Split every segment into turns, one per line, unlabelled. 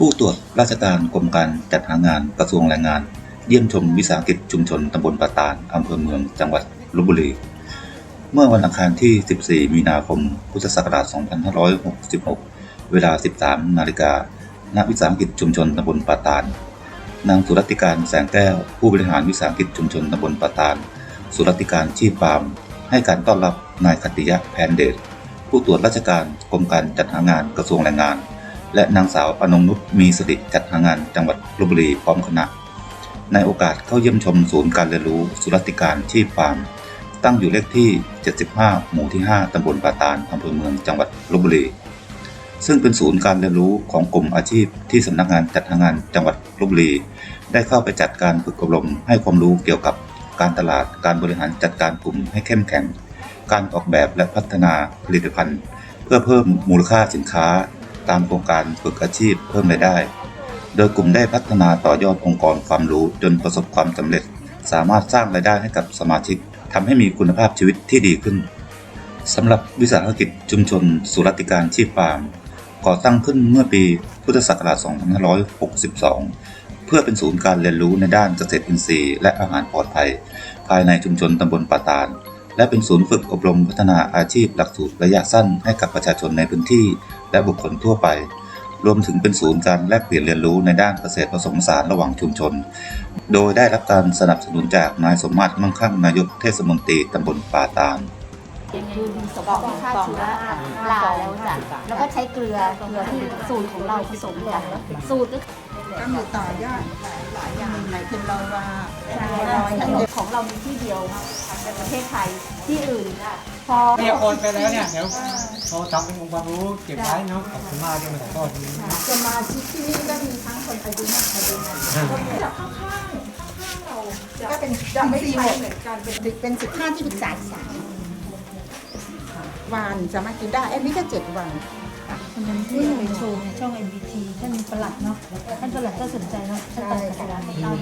ผู้ตรวจราชการกรมการจัดหางานกระทรวงแรงงาน เยี่ยมชมวิสาหกิจชุมชนตำบลปะตานอำเภอเมืองจังหวัดลบบุรี เมื่อวันอังคารที่ 14 มีนาคม พุทธศักราช 2566 เวลา 13 นาฬิกาณวิสาหกิจชุมชนตำบลปะตาน นางสุรัตติการแสงแก้ว ผู้บริหารวิสาหกิจชุมชนตำบลปะตาน สุรัตติการชีพปาม ให้การต้อนรับนายคติยะแพนเดชผู้ตรวจราชการกรมการจัดหางานกระทรวงแรงงาน และนางสาวอนงนุชมีสติจัดหางานจังหวัดลบบุรีพร้อมคณะ ในโอกาสเข้าเยี่ยมชมศูนย์การเรียนรู้สุรัตติการชีพฟาร์ม ตั้งอยู่เลขที่ 75 หมู่ที่ 5 ตำบลปาตานอำเภอเมืองจังหวัดลบบุรี ซึ่งเป็นศูนย์การเรียนรู้ของกลุ่มอาชีพที่สำนักงานจัดหางานจังหวัดลบบุรี ได้เข้าไปจัดการฝึกอบรมให้ความรู้เกี่ยวกับการตลาดการบริหารจัดการกลุ่มให้เข้มแข็ง การออกแบบและพัฒนาผลิตภัณฑ์ เพื่อเพิ่มมูลค่าสินค้า ตามโครงการฝึกอาชีพเพิ่มรายได้ โดยกลุ่มได้พัฒนาต่อยอดองค์กรความรู้จนประสบความสำเร็จ สามารถสร้างรายได้ให้กับสมาชิกทำให้มีคุณภาพชีวิตที่ดีขึ้นสำหรับวิสาหกิจชุมชน สุรติการชีพฟาร์มก่อตั้งขึ้นเมื่อปีพุทธศักราช 2562 เพื่อเป็นศูนย์การเรียนรู้ในด้านเกษตรอินทรีย์และอาหารปลอดภัย ภายในชุมชนตำบลป่าตาน และเป็นศูนย์ฝึกอบรมพัฒนาอาชีพหลักสูตรระยะสั้นให้กับประชาชนในพื้นที่ และบุคคลทั่วไป รวมถึงเป็นศูนย์การแลกเปลี่ยนเรียนรู้ในด้านเกษตรผสมผสานระหว่างชุมชน โดยได้รับการสนับสนุนจากนายสมมาตรมั่งคั่งนายกเทศมนตรีตำบลป่าตาล
คือสมองฆ่าเชื้อปลาแล้วจ้ะแล้วก็ใช้เกลือเกลือที่สูตรของเราผสมกันสูตรก็
ก็มีต่อยอดหลายอย่าง เป็นเราว่า
ใช่ของเรามีที่เดียวในประเทศไทยที่อื่นพอ
เนี่ยโอนไปแล้วเนี่ยเดี๋ยวเราทำเป็นองค์ความรู้เก็บไว้เนาะขอบคุณมากที่มาถ่ายทอดนี้
สมาชิกที่นี่ก็มีทั้งคนอายุมากอายุน้อยจากข้างๆข้างๆเราก็เป็นจะไม่ดีเหมือนกันเป็นเป็นสิบห้าที่ปรึกษาสามวันสามารถกินได้อันนี้ก็เจ็ดวัน
วันนั้นที่ไปโชว์ในช่อง MBT ท่านประหลัดเนาะท่านประหลัดก็สนใจเนาะท่านประหลัดกระดานเรา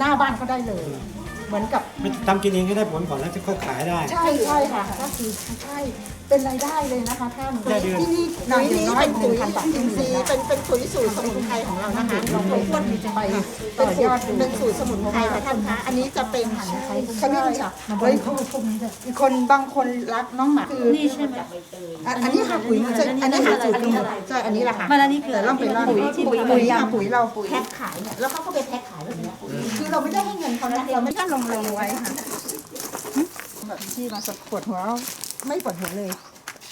หน้าบ้านก็ได้เลย เหมือนกับ
ไม่ทำกินเองก็ได้ผลก่อนแล้วจะค่อยขายได้
ใช่ใช่ค่ะก็คือใช่เป็นรายได้เลยนะคะท่าน
ได้เดือน
ที่นี่นำอย่างน้อยหนึ่งพันบาทอินทรีย์เป็นเป็นปุ๋ยสูตรสมุนไพรของเรานะคะเราไปพ่นไปต่อยอดเป็นสูตรสมุนไพรค่ะท่านคะอันนี้จะเป็นขมิ้นค่ะ
มาบ
เฮ้
ริ
ย
โภคพวกนี้ด้วย
คนบางคนรักน้องหมาคือ
นี่ใช่ไหม
อันอันนี้ค่ะปุ๋ยใช่อันนี้ค่ะสูตรใช่อันนี้แหละค่ะ
มาแล้วนี่คือ
แต่เราไปร่อน
ปุ๋ยที่
ปุ๋ย
ปุ๋
ปุ๋ย
ย
ค่ะปุ๋ยเราแพ็คขายเนี่ยแล้วเขาก็ไปแพ็คขายแบบเนี้ย คือเราไม่ได้ให้เงินเขานะเราไม่ได้ลงลงไว้ค่ะแบบที่มาสะปวดหัวไม่ปวดหัวเลย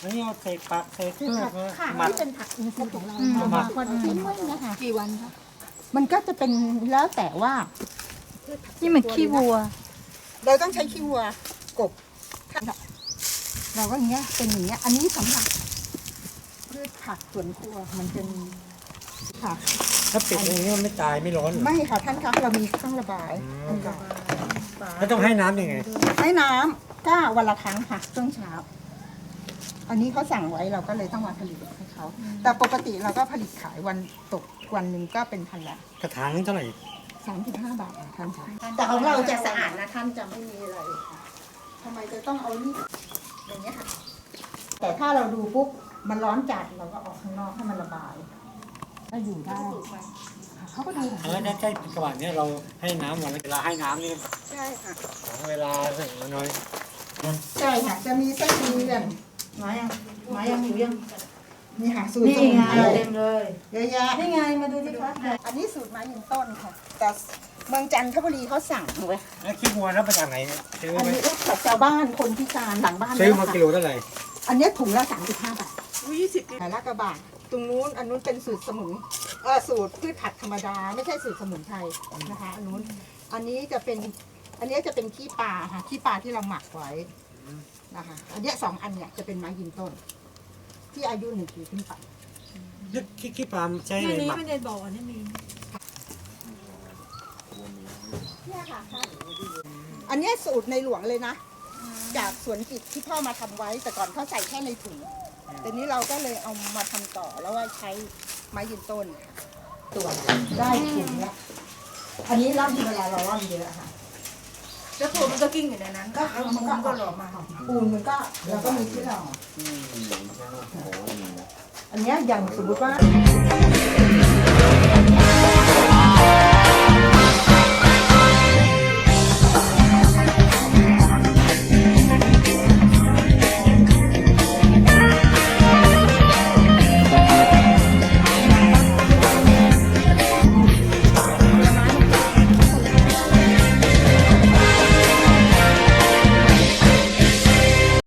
อันนี้เอาใส่ปักใส่เครื่อง
ค่ะค่ะ
หมัก
ที่เป็นผักอินทรีย์ของเรา
อืม
เอามาคนทิ้งไว้เนี่ยค่ะกี่วันคะมันก็จะเป็นแล้วแต่ว่า
นี่เหมือนขี้วัว
เราต้องใช้ขี้วัวกบเราก็อย่างเงี้ยเป็นอย่างเงี้ยอันนี้สำหรับพืชผักสวนครัวมันเป็นค่ะ
ถ้าปิดอย่างนี้มันไม่ตายไม่ร้อนเหรอ
ไม่ค่ะท่านคะเรามีเครื่องระบาย
อืมแล้วต้องให้น้ำยังไง
ให้น้ำก็วันละครั้งค่ะช่วงเช้า อันนี้เขาสั่งไว้เราก็เลยต้องมาผลิตให้เขา แต่ปกติเราก็ผลิตขายวันตกวันหนึ่งก็เป็นพันละ
กระถางเท่าไหร่
สามสิบห้าบาทค่ะท่านคะแต่ของเราจะสะอาดนะท่านจะไม่มีอะไรค่ะทำไมจะต้องเอานี่อย่างเงี้ยค่ะ แต่ถ้าเราดูปุ๊บมันร้อนจัดเราก็ออกข้างนอกให้มันระบาย ก็อยู่ได้เขาก็ดูของ
เออได้ใกล้กระบะเนี่ยเราให้น้ำวันละเวลาให้น้ำนี่
ใช่ค่ะ
ของเวลาน้อย
ใช่ค่ะจะมีไส้เดือน
มายังมายังอยู่ยัง
นี่ค่ะสูตร
นี่
สมุน
ไง
ไพร
เต็มเลย
เยอะแยะ
นี่ไงมาดูที่คะ
อันนี้สูตรไม้ยืนต้นค่ะ แต่เมืองจันทบุรีเขาสั่งไว้
แล้วขี้วัวแล้วมาจากไหนเนี่ยซื้อ
อัน
ไหม
นี้จากชาวบ้านคนพิการหลังบ้าน
ซื้อ
เนี่ย
มา
ค่ะ
กิโลเท่าไหร่
อันเนี้ยถุงละสามสิบห้าบาทยี่สิบแต่ละกระบาทต รงนู้นอันนู้นเป็นสูตรสมุนเออสูตรพืชผักธรรมดา ไม่ใช่สูตรสมุนไพรนะคะ อันนู้นอันนี้จะเป็น อันนี้จะเป็นขี้ปลาค่ะขี้ปลาที่เราหมักไว้นะคะ อันเนี้ยสองอันเนี่ยจะเป็นไม้ยืนต้น ที่อายุหนึ่งปีขึ้นไป
แล้วขี้ขี้ปลามใช้
นี่
อะไร
นี้
หมัก
ไม่ได้บอกนี่มี
เนี่ยค่ะอันเนี้ยสูตรในหลวงเลยนะ จากสวนกิจที่พ่อมาทำไว้แต่ก่อนเขาใส่แค่ในถุง แต่นี้เราก็เลยเอามาทำต่อแล้วว่าใช้ไม้ยืนต้นค่ะตัวได้ถุงละอันนี้ร่อนเวลาเราร่อนเยอะค่ะ
แล้วปูมันก็กิ้งอยู่ในนั้น
ก็เอามันก็หล่อมาปูนมันก็เราก็มีที่รองอันเนี้ยอย่างสมมติว่า